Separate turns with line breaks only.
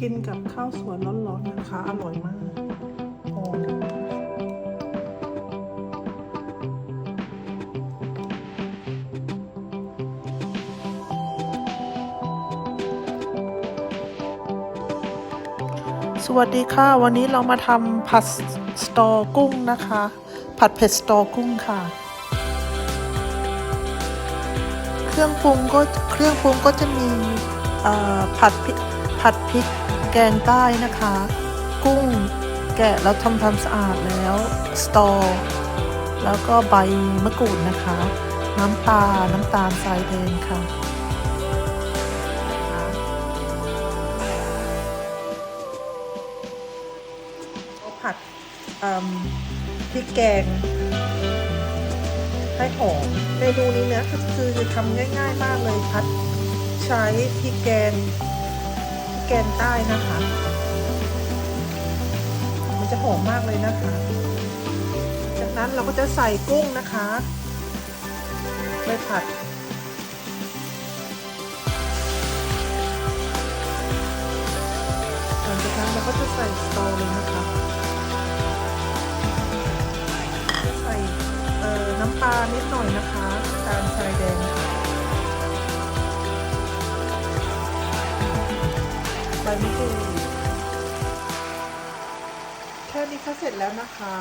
กินกับข้าวสวยร้อนๆนะคะ อร่อยมากหอมสวัสดีค่ะ วันนี้เรามาทำผัดสตอกุ้งนะคะ ผัดเผ็ดสตอกุ้งค่ะ เครื่องปรุงก็เครื่องปรุงก็จะมีผัดพริกผัดพริก แกงใต้นะคะ กุ้งแกะแล้วทำความสะอาดแล้ว สตอ แล้วก็ใบมะกรูดนะคะ น้ำปลาน้ำตาลทรายแดงค่ะเอาผัดพริกแกงให้หอมเมนูนี้นะคือทำง่าย ๆ มากเลยพัดใช้พริกแกง แกงใต้นะคะ มันจะหอมมากเลยนะคะ จากนั้นเราก็จะใส่กุ้งนะคะไปผัดหลังจากนั้นเราก็จะใส่สตอเลยนะคะ ใส่น้ำปลานิดหน่อยนะคะ ใบมะกรูดแค่นี้ก็เสร็จแล้วนะคะ